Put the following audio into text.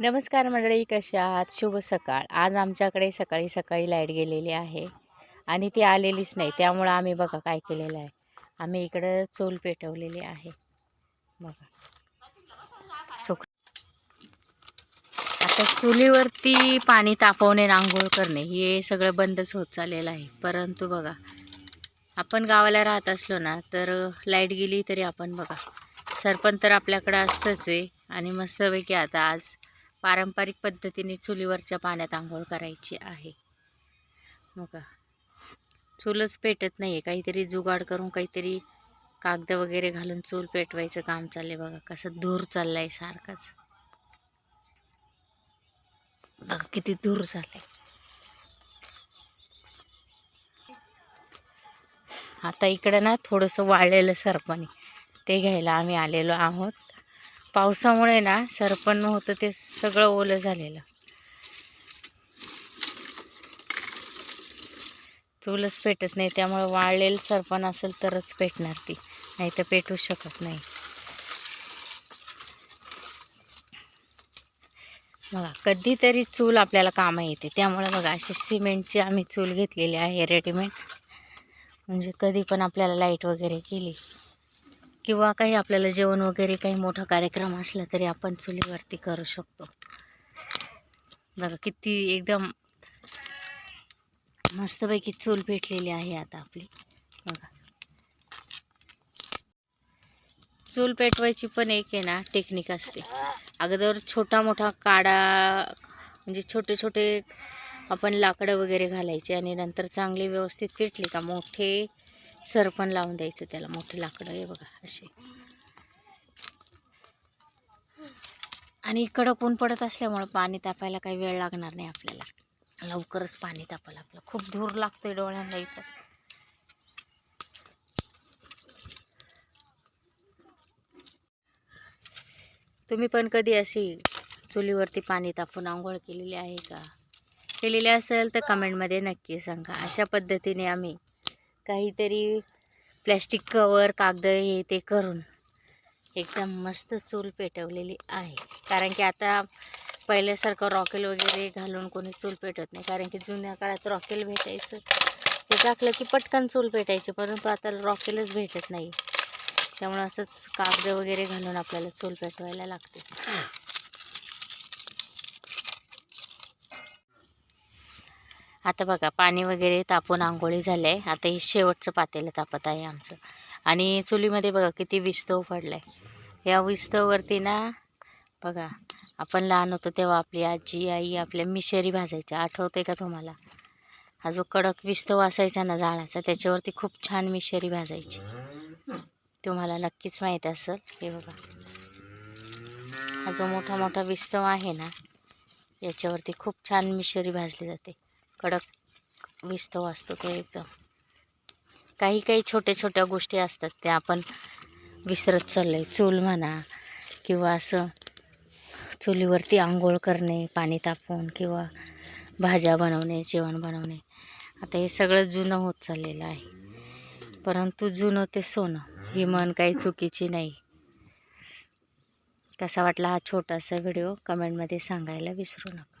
नमस्कार मंडळी कशा आहात? शुभ सकाळ. आज आमच्याकडे सकाळी सकाळी लाइट गेलेली आहे आणि ती आलेलीच नाही. त्यामुळं आम्ही बघा काय केलेलं आहे. आम्ही इकडं चूल पेटवलेली आहे. बघा. सुक आता चुलीवरती पाणी तापवणे रांगोळ आंघोळ करणे हे सगळं बंदच होत चाललेलं आहे. परंतु बघा आपण गावाला राहत असलो ना तर लाइट गेली तरी आपण बघा. सरपंच तर आपल्याकडं असतंच आहे आणि मस्तपैकी आता आज पारंपरिक पद्धतीने चुलीवरच्या पाण्यात आंघोळ करायची आहे. मग चूलच पेटत नाही आहे काहीतरी जुगाड करून काहीतरी कागद वगैरे घालून चूल पेटवायचं काम चाललंय बघा. कसं धूर चाललाय सारखाच. बघा किती धूर चाललाय आता इकडं ना थोडंसं वाळलेलं सरपणी. ते घ्यायला आम्ही आलेलो आहोत. पावसामुळे ना सरपण होतं ते सगळं ओलं झालेलं. चूलच पेटत नाही त्यामुळे वाळलेलं सरपण असेल तरच पेटणार ती नाही तर पेटू शकत नाही. बघा कधीतरी चूल आपल्याला कामं येते त्यामुळे बघा अशी सिमेंटची आम्ही चूल घेतलेली आहे रेडीमेड. म्हणजे कधी पण आपल्याला लाइट वगैरे केली. किंवा काही आपल्याला जेवण वगैरे काही मोठा कार्यक्रम असला तरी आपण चुलीवरती करू शकतो. बघा किती एकदम मस्तपैकी चूल पेटलेली आहे आता आपली. बघा. चूल पेटवायची पण एक आहे ना टेक्निक असते. अगोदर छोटा मोठा काडा म्हणजे छोटे छोटे आपण लाकडं वगैरे घालायचे आणि नंतर चांगले व्यवस्थित पेटली का मोठे सरपण लावून द्यायचं त्याला मोठे लाकडं हे बघा असे आणि कडक ऊन पडत असल्यामुळं पाणी तापायला काही वेळ लागणार नाही आपल्याला. लवकरच पाणी तापायला आपलं खूप धूर लागतोय डोळ्यांना इथं. तुम्ही पण कधी अशी चुलीवरती पाणी तापून आंघोळ केलेली आहे का? केलेली असेल तर कमेंटमध्ये नक्की सांगा. अशा पद्धतीने आम्ही काहीतरी प्लॅस्टिक कवर कागद हे ते करून एकदम मस्त चूल पेटवलेली आहे. कारण की आता पहिल्यासारखं रॉकेल वगैरे घालून कोणी चूल पेटवत नाही. कारण की जुन्या काळात रॉकेल भेटायचं ते टाकलं की पटकन चूल पेटायची. परंतु आता रॉकेलच भेटत नाही. त्यामुळे असंच कागद वगैरे घालून आपल्याला चूल पेटवायला लागते. आता बघा पाणी वगैरे तापून आंघोळी झालं आहे आता हे शेवटचं पातेलं तापत आहे आमचं. आणि चुलीमध्ये बघा किती विस्तव पडलं आहे या विस्तववरती ना बघा आपण लहान होतो तेव्हा आपली आजी आई आपल्या मिशेरी भाजायच्या. आठवते का तुम्हाला? हा जो कडक विस्तव असायचा ना जाळाचा त्याच्यावरती खूप छान मिशेरी भाजायची. तुम्हाला नक्कीच माहीत असेल. हे बघा. हा जो मोठा मोठा विस्तव आहे ना याच्यावरती खूप छान मिशेरी भाजली जाते. कडक विस्तव असतो तो एकदम. काही काही छोट्या छोट्या गोष्टी असतात त्या आपण विसरत चाललो आहे चूल म्हणा किंवा असं चुलीवरती आंघोळ करणे पाणी तापवून किंवा भाज्या बनवणे जेवण बनवणे. आता हे सगळं जुनं होत चाललेलं आहे. परंतु जुनं ते सोनं ही मन काही चुकीची नाही. कसा वाटला हा छोटासा व्हिडिओ? कमेंटमध्ये सांगायला विसरू नका.